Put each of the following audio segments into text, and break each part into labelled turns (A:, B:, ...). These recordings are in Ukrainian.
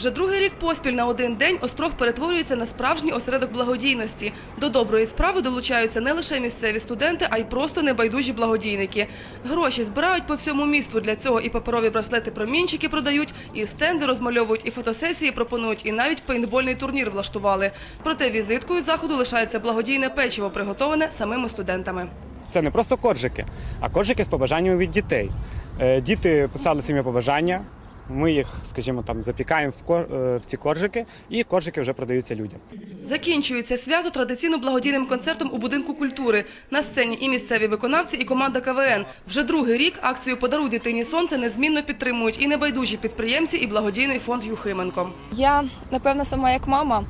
A: Вже другий рік поспіль на один день острог перетворюється на справжній осередок благодійності. До доброї справи долучаються не лише місцеві студенти, а й просто небайдужі благодійники. Гроші збирають по всьому місту. Для цього і паперові браслети-промінчики продають, і стенди розмальовують, і фотосесії пропонують, і навіть пейнтбольний турнір влаштували. Проте візиткою заходу лишається благодійне печиво, приготоване самими студентами.
B: Це не просто коржики, а коржики з побажаннями від дітей. Е, Діти писали самі побажання. Ми їх, скажімо, там запікаємо в кор- е, в ці коржики, і коржики вже продаються людям.
A: Закінчується свято традиційно благодійним концертом у будинку культури. На сцені і місцеві виконавці, і команда КВН. Вже другий рік акцію Подаруй дитині сонце незмінно підтримують і небайдужі підприємці, і благодійний фонд Юхименко.
C: Я напевно сама як мама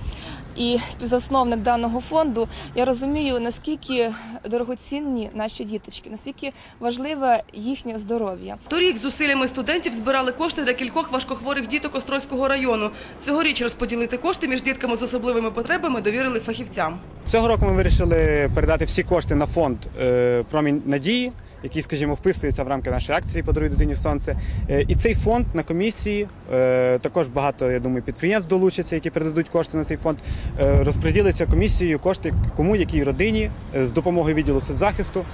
C: і співзасновник даного фонду. Я розумію наскільки дорогоцінні наші діточки, наскільки важливе їхнє здоров'я.
A: Торік зусиллями студентів збирали кошти для кількох важкохворих діток Острозького району. Цьогоріч розподілити кошти між дітками з особливими потребами довірили фахівцям.
B: Цього року ми вирішили передати всі кошти на фонд е, Промінь надії, який, скажімо, вписується в рамки нашої акції Подаруй дитині сонце. Е, І цей фонд на комісії е, також багато, я думаю, підприємств долучаться, які передадуть кошти на цей фонд. Е, Розподілиться комісією кошти, кому якій родині з допомогою відділу соцзахисту,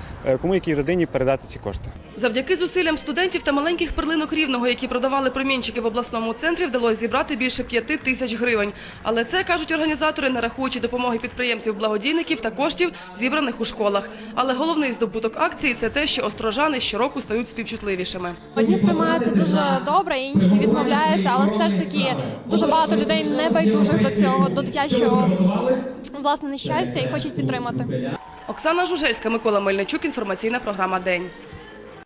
B: кому якій родині передати ці кошти.
A: Завдяки зусиллям студентів та маленьких перлинок рівного, які продавали промінчики в обласному центрі, вдалося зібрати більше п'яти тисяч гривень. Але це кажуть організатори, не рахуючи допомоги підприємців, благодійників та коштів, зібраних у школах. Але головний здобуток акції це те, що острожани щороку стають співчутливішими.
D: Одні сприймаються дуже добре, інші відмовляються, але все ж таки дуже багато людей не байдужих до цього, до дитячого власне нещастя і хочуть підтримати.
A: Оксана Жужельська, Микола Мельничук. Інформаційна програма День.